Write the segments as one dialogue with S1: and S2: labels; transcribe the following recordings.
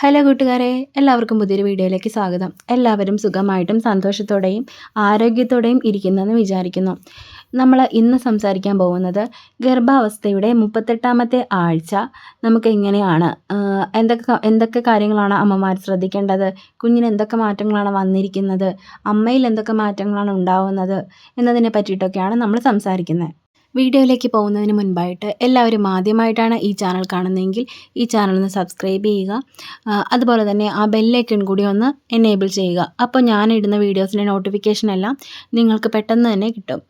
S1: Hello കൂട്ടുകാരെ എല്ലാവർക്കും പുതിയൊരു വീഡിയോയിലേക്ക് സ്വാഗതം. എല്ലാവരും സുഖമായിട്ടും സന്തോഷത്തോടെയും ആരോഗ്യത്തോടെയും ഇരിക്കുന്നെന്ന് വിചാരിക്കുന്നു. നമ്മൾ ഇന്ന് സംസാരിക്കാൻ പോകുന്നത് ഗർഭാവസ്ഥയുടെ മുപ്പത്തെട്ടാമത്തെ ആഴ്ച നമുക്ക് എങ്ങനെയാണ്? എന്തൊക്കെ എന്തൊക്കെ കാര്യങ്ങളാണ് അമ്മമാർ ശ്രദ്ധിക്കേണ്ടത്? കുഞ്ഞിന് എന്തൊക്കെ മാറ്റങ്ങളാണ് വന്നിരിക്കുന്നത്? അമ്മയിൽ എന്തൊക്കെ മാറ്റങ്ങളാണ് ഉണ്ടാവുന്നത്? എന്നതിനെ പറ്റിയിട്ടൊക്കെയാണ് നമ്മൾ സംസാരിക്കുന്നത്. വീഡിയോയിലേക്ക് പോകുന്നതിന് മുൻപായിട്ട് എല്ലാവരും ആദ്യമായിട്ടാണ് ഈ ചാനൽ കാണുന്നതെങ്കിൽ ഈ ചാനൽ ഒന്ന് സബ്സ്ക്രൈബ് ചെയ്യുക. അതുപോലെ തന്നെ ആ ബെല്ലൈക്കൺ കൂടി ഒന്ന് എനേബിൾ ചെയ്യുക. അപ്പോൾ ഞാനിടുന്ന വീഡിയോസിന്റെ നോട്ടിഫിക്കേഷൻ എല്ലാം നിങ്ങൾക്ക് പെട്ടെന്ന് തന്നെ കിട്ടും.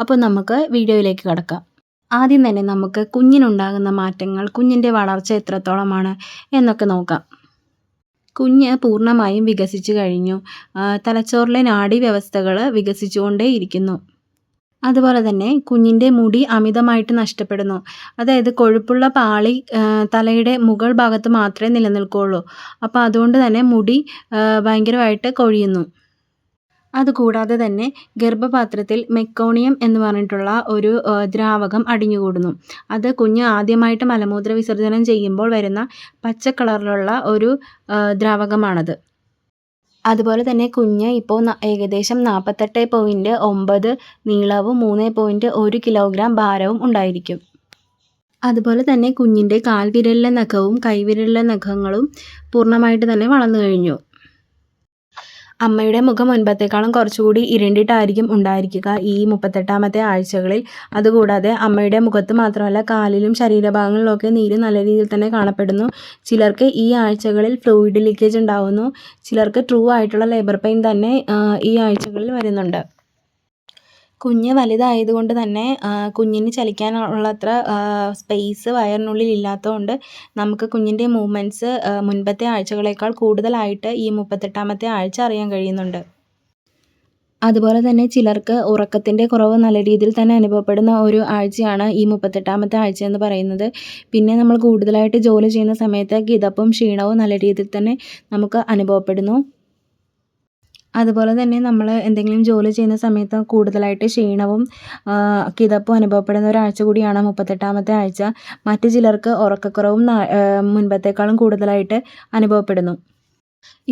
S1: അപ്പോൾ നമുക്ക് വീഡിയോയിലേക്ക് കടക്കാം. ആദ്യം തന്നെ നമുക്ക് കുഞ്ഞിനുണ്ടാകുന്ന മാറ്റങ്ങൾ കുഞ്ഞിന്റെ വളർച്ച എത്രത്തോളമാണ് എന്നൊക്കെ നോക്കാം. കുഞ്ഞ് പൂർണമായും വികസിച്ചു കഴിഞ്ഞു. തലച്ചോറിലെ നാഡീവ്യവസ്ഥകൾ വികസിച്ചുകൊണ്ടേയിരിക്കുന്നു. അതുപോലെ തന്നെ കുഞ്ഞിന്റെ മുടി അമിതമായിട്ട് നഷ്ടപ്പെടുന്നു. അതായത് കൊഴുപ്പുള്ള പാളി തലയുടെ മുകൾ ഭാഗത്ത് മാത്രമേ നിലനിൽക്കുകയുള്ളൂ അപ്പോൾ അതുകൊണ്ട് തന്നെ മുടി ഭയങ്കരമായിട്ട് കൊഴിയുന്നു. അതുകൂടാതെ തന്നെ ഗർഭപാത്രത്തിൽ മെക്കോണിയം എന്ന് പറഞ്ഞിട്ടുള്ള ഒരു ദ്രാവകം അടിഞ്ഞുകൂടുന്നു. അത് കുഞ്ഞ് ആദ്യമായിട്ട് മലമൂത്ര വിസർജനം ചെയ്യുമ്പോൾ വരുന്ന പച്ച കളറിലുള്ള ഒരു ദ്രാവകമാണത്. അതുപോലെ തന്നെ കുഞ്ഞ് ഇപ്പോൾ ഏകദേശം നാൽപ്പത്തെട്ട് പോയിന്റ് ഒമ്പത് നീളവും മൂന്ന് പോയിന്റ് ഒരു കിലോഗ്രാം ഭാരവും ഉണ്ടായിരിക്കും. അതുപോലെ തന്നെ കുഞ്ഞിന്റെ കാൽവിരലിലെ നഖവും കൈവിരലിലെ നഖങ്ങളും പൂർണമായിട്ട് തന്നെ വളർന്നു കഴിഞ്ഞു. അമ്മയുടെ മുഖം മുൻപത്തേക്കാളും കുറച്ചുകൂടി ഇരുണ്ടിട്ടായിരിക്കും ഉണ്ടായിരിക്കുക ഈ മുപ്പത്തെട്ടാമത്തെ ആഴ്ചകളിൽ. അതുകൂടാതെ അമ്മയുടെ മുഖത്ത് മാത്രമല്ല കാലിലും ശരീരഭാഗങ്ങളിലൊക്കെ നീര് നല്ല രീതിയിൽ തന്നെ കാണപ്പെടുന്നു. ചിലർക്ക് ഈ ആഴ്ചകളിൽ ഫ്ലൂയിഡ് ലീക്കേജ് ഉണ്ടാവുന്നു. ചിലർക്ക് ട്രൂ ആയിട്ടുള്ള ലേബർ പെയിൻ തന്നെ ഈ ആഴ്ചകളിൽ വരുന്നുണ്ട്. കുഞ്ഞ് വലുതായതുകൊണ്ട് തന്നെ കുഞ്ഞിന് ചലിക്കാനുള്ളത്ര സ്പേസ് വയറിനുള്ളിൽ ഇല്ലാത്തതുകൊണ്ട് നമുക്ക് കുഞ്ഞിന്റെ മൂവ്മെന്റ്സ് മുൻപത്തെ ആഴ്ചകളേക്കാൾ കൂടുതലായിട്ട് ഈ മുപ്പത്തെട്ടാമത്തെ ആഴ്ച അറിയാൻ കഴിയുന്നുണ്ട്. അതുപോലെ തന്നെ ചിലർക്ക് ഉറക്കത്തിന്റെ കുറവ് നല്ല രീതിയിൽ തന്നെ അനുഭവപ്പെടുന്ന ഒരു ആഴ്ചയാണ് ഈ മുപ്പത്തെട്ടാമത്തെ ആഴ്ച എന്ന് പറയുന്നത്. പിന്നെ നമ്മൾ കൂടുതലായിട്ട് ജോലി ചെയ്യുന്ന സമയത്ത് കിതപ്പും ക്ഷീണവും നല്ല രീതിയിൽ തന്നെ നമുക്ക് അനുഭവപ്പെടുന്നു. അതുപോലെ തന്നെ നമ്മൾ എന്തെങ്കിലും ജോലി ചെയ്യുന്ന സമയത്ത് കൂടുതലായിട്ട് ക്ഷീണവും കിതപ്പും അനുഭവപ്പെടുന്ന ഒരാഴ്ച കൂടിയാണ് മുപ്പത്തെട്ടാമത്തെ ആഴ്ച. മറ്റു ചിലർക്ക് ഉറക്കക്കുറവും മുൻപത്തേക്കാളും കൂടുതലായിട്ട് അനുഭവപ്പെടുന്നു.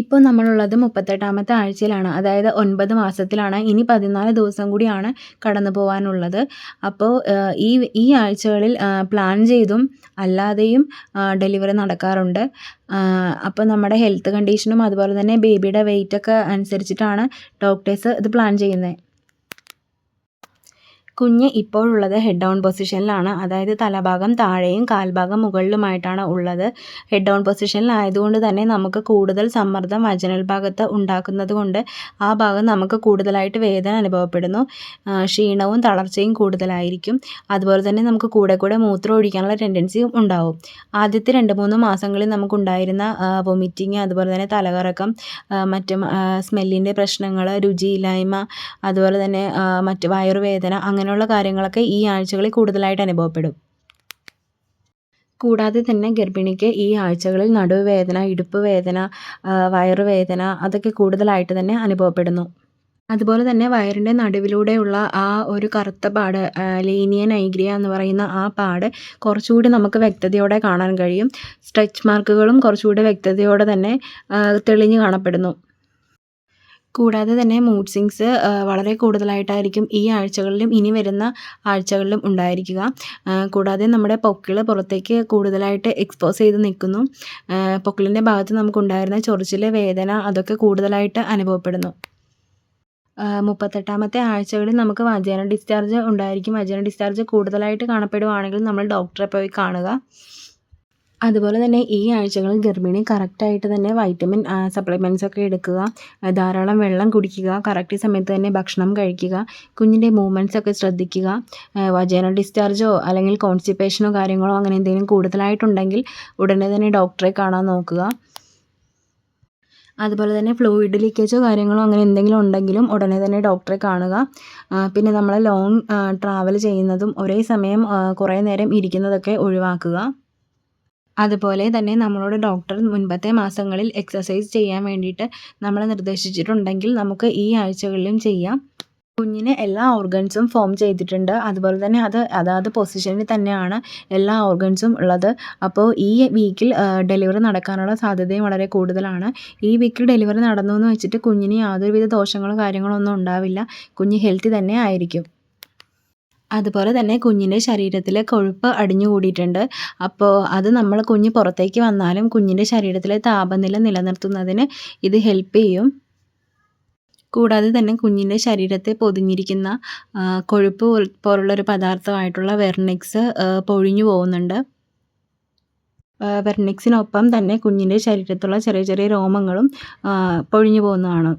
S1: ഇപ്പോൾ നമ്മളുള്ളത് മുപ്പത്തെട്ടാമത്തെ ആഴ്ചയിലാണ്. അതായത് ഒൻപത് മാസത്തിലാണ്. ഇനി പതിനാല് ദിവസം കൂടിയാണ് കടന്നു പോകാനുള്ളത് അപ്പോൾ ഈ ഈ ആഴ്ചകളിൽ പ്ലാൻ ചെയ്തും അല്ലാതെയും ഡെലിവറി നടക്കാറുണ്ട്. അപ്പോൾ നമ്മുടെ ഹെൽത്ത് കണ്ടീഷനും അതുപോലെ തന്നെ ബേബിയുടെ വെയിറ്റൊക്കെ അനുസരിച്ചിട്ടാണ് ഡോക്ടേഴ്സ് ഇത് പ്ലാൻ ചെയ്യുന്നത്. കുഞ്ഞ് ഇപ്പോഴുള്ളത് ഹെഡ് ഡൗൺ പൊസിഷനിലാണ് അതായത് തലഭാഗം താഴെയും കാൽഭാഗം മുകളിലുമായിട്ടാണ് ഉള്ളത്. ഹെഡ് ഡൗൺ പൊസിഷനിലായതുകൊണ്ട് തന്നെ നമുക്ക് കൂടുതൽ സമ്മർദ്ദം വജനൽ ഭാഗത്ത് ഉണ്ടാക്കുന്നത് കൊണ്ട് ആ ഭാഗം നമുക്ക് കൂടുതലായിട്ട് വേദന അനുഭവപ്പെടുന്നു. ക്ഷീണവും തളർച്ചയും കൂടുതലായിരിക്കും. അതുപോലെ തന്നെ നമുക്ക് കൂടെ കൂടെ മൂത്രം ഒഴിക്കാനുള്ള ടെൻഡൻസിയും ഉണ്ടാവും. ആദ്യത്തെ രണ്ട് മൂന്ന് മാസങ്ങളിൽ നമുക്കുണ്ടായിരുന്ന വൊമിറ്റിങ് അതുപോലെ തന്നെ തലകറക്കം മറ്റ് സ്മെല്ലിന്റെ പ്രശ്നങ്ങൾ രുചിയില്ലായ്മ അതുപോലെ തന്നെ മറ്റ് വയറുവേദന അങ്ങനെ അങ്ങനെയുള്ള കാര്യങ്ങളൊക്കെ ഈ ആഴ്ചകളിൽ കൂടുതലായിട്ട് അനുഭവപ്പെടും. കൂടാതെ തന്നെ ഗർഭിണിക്ക് ഈ ആഴ്ചകളിൽ നടുവേദന ഇടുപ്പ് വേദന വയറുവേദന അതൊക്കെ കൂടുതലായിട്ട് തന്നെ അനുഭവപ്പെടുന്നു. അതുപോലെ തന്നെ വയറിന്റെ നടുവിലൂടെയുള്ള ആ ഒരു കറുത്ത പാട് ലീനിയൻ ഐഗ്രിയ എന്ന് പറയുന്ന ആ പാട് കുറച്ചുകൂടി നമുക്ക് വ്യക്തതയോടെ കാണാൻ കഴിയും. സ്ട്രെച്ച് മാർക്കുകളും കുറച്ചുകൂടി വ്യക്തതയോടെ തന്നെ തെളിഞ്ഞു കാണപ്പെടുന്നു. കൂടാതെ തന്നെ മൂഡ് സിങ്സ് വളരെ കൂടുതലായിട്ടായിരിക്കും ഈ ആഴ്ചകളിലും ഇനി വരുന്ന ആഴ്ചകളിലും ഉണ്ടായിരിക്കുക. കൂടാതെ നമ്മുടെ പൊക്കിൾ പുറത്തേക്ക് കൂടുതലായിട്ട് എക്സ്പോസ് ചെയ്ത് നിൽക്കുന്നു. പൊക്കിളിന്റെ ഭാഗത്ത് നമുക്കുണ്ടായിരുന്ന ചൊറിച്ചിൽ വേദന അതൊക്കെ കൂടുതലായിട്ട് അനുഭവപ്പെടുന്നു. മുപ്പത്തെട്ടാമത്തെ ആഴ്ചകളിൽ നമുക്ക് വജേന ഡിസ്ചാർജ് ഉണ്ടായിരിക്കും. വജേന ഡിസ്ചാർജ് കൂടുതലായിട്ട് കാണപ്പെടുവാണെങ്കിൽ നമ്മൾ ഡോക്ടറെ പോയി കാണുക. അതുപോലെ തന്നെ ഈ ആഴ്ചകളിൽ ഗർഭിണി കറക്റ്റായിട്ട് തന്നെ വൈറ്റമിൻ സപ്ലിമെന്റ്സ് ഒക്കെ എടുക്കുക ധാരാളം വെള്ളം കുടിക്കുക കറക്റ്റ് സമയത്ത് തന്നെ ഭക്ഷണം കഴിക്കുക കുഞ്ഞിന്റെ മൂവ്മെന്റ്സ് ഒക്കെ ശ്രദ്ധിക്കുക വജേനൽ ഡിസ്ചാർജോ അല്ലെങ്കിൽ കോൺസ്റ്റിപ്പേഷനോ കാര്യങ്ങളോ അങ്ങനെ എന്തെങ്കിലും കൂടുതലായിട്ടുണ്ടെങ്കിൽ ഉടനെ തന്നെ ഡോക്ടറെ കാണാൻ നോക്കുക. അതുപോലെ തന്നെ ഫ്ലൂയിഡ് ലീക്കേജോ കാര്യങ്ങളോ അങ്ങനെ എന്തെങ്കിലും ഉണ്ടെങ്കിലും ഉടനെ തന്നെ ഡോക്ടറെ കാണുക. പിന്നെ നമ്മൾ ലോങ് ട്രാവൽ ചെയ്യുന്നതും ഒരേ സമയം കുറേ നേരം ഇരിക്കുന്നതൊക്കെ ഒഴിവാക്കുക. അതുപോലെ തന്നെ നമ്മളോട് ഡോക്ടർ മുൻപത്തെ മാസങ്ങളിൽ എക്സസൈസ് ചെയ്യാൻ വേണ്ടിയിട്ട് നമ്മൾ നിർദ്ദേശിച്ചിട്ടുണ്ടെങ്കിൽ നമുക്ക് ഈ ആഴ്ചകളിലും ചെയ്യാം. കുഞ്ഞിന് എല്ലാ ഓർഗൻസും ഫോം ചെയ്തിട്ടുണ്ട്. അതുപോലെ തന്നെ അത് അതാത് പൊസിഷനിൽ തന്നെയാണ് എല്ലാ ഓർഗൻസും ഉള്ളത്. അപ്പോൾ ഈ വീക്കിൽ ഡെലിവറി നടക്കാനുള്ള സാധ്യതയും വളരെ കൂടുതലാണ്. ഈ വീക്കിൽ ഡെലിവറി നടന്നു എന്ന് വെച്ചിട്ട് കുഞ്ഞിന് യാതൊരുവിധ ദോഷങ്ങളോ കാര്യങ്ങളോ ഒന്നും ഉണ്ടാവില്ല. കുഞ്ഞ് ഹെൽത്തി തന്നെ ആയിരിക്കും. അതുപോലെ തന്നെ കുഞ്ഞിന്റെ ശരീരത്തിൽ കൊഴുപ്പ് അടിഞ്ഞു കൂടിയിട്ടുണ്ട് അപ്പോൾ അത് നമ്മൾ കുഞ്ഞ് പുറത്തേക്ക് വന്നാലും കുഞ്ഞിന്റെ ശരീരത്തിലെ താപനില നിലനിർത്തുന്നതിന് ഇത് ഹെൽപ്പ് ചെയ്യും. കൂടാതെ തന്നെ കുഞ്ഞിന്റെ ശരീരത്തെ പൊതിഞ്ഞിരിക്കുന്ന കൊഴുപ്പ് പോലുള്ളൊരു പദാർത്ഥമായിട്ടുള്ള വെർണിക്സ് പൊഴിഞ്ഞു പോകുന്നുണ്ട്. വെർണിക്സിനൊപ്പം തന്നെ കുഞ്ഞിന്റെ ശരീരത്തുള്ള ചെറിയ ചെറിയ രോമങ്ങളും പൊഴിഞ്ഞു പോകുന്നതാണ്.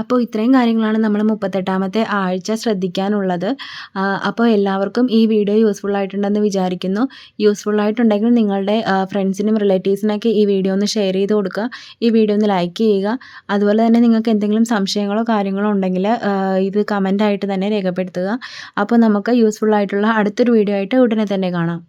S1: അപ്പോൾ ഇത്രയും കാര്യങ്ങളാണ് നമ്മൾ മുപ്പത്തെട്ടാമത്തെ ആഴ്ച ശ്രദ്ധിക്കാനുള്ളത്. അപ്പോൾ എല്ലാവർക്കും ഈ വീഡിയോ യൂസ്ഫുൾ ആയിട്ടുണ്ടെന്ന് വിചാരിക്കുന്നു. യൂസ്ഫുൾ ആയിട്ടുണ്ടെങ്കിൽ നിങ്ങളുടെ ഫ്രണ്ട്സിനും റിലേറ്റീവ്സിനൊക്കെ ഈ വീഡിയോ ഒന്ന് ഷെയർ ചെയ്ത് കൊടുക്കുക. ഈ വീഡിയോ ഒന്ന് ലൈക്ക് ചെയ്യുക. അതുപോലെ തന്നെ നിങ്ങൾക്ക് എന്തെങ്കിലും സംശയങ്ങളോ കാര്യങ്ങളോ ഉണ്ടെങ്കിൽ ഇത് കമന്റായിട്ട് തന്നെ രേഖപ്പെടുത്തുക. അപ്പോൾ നമുക്ക് യൂസ്ഫുൾ ആയിട്ടുള്ള അടുത്തൊരു വീഡിയോ ആയിട്ട് ഉടനെ തന്നെ കാണാം.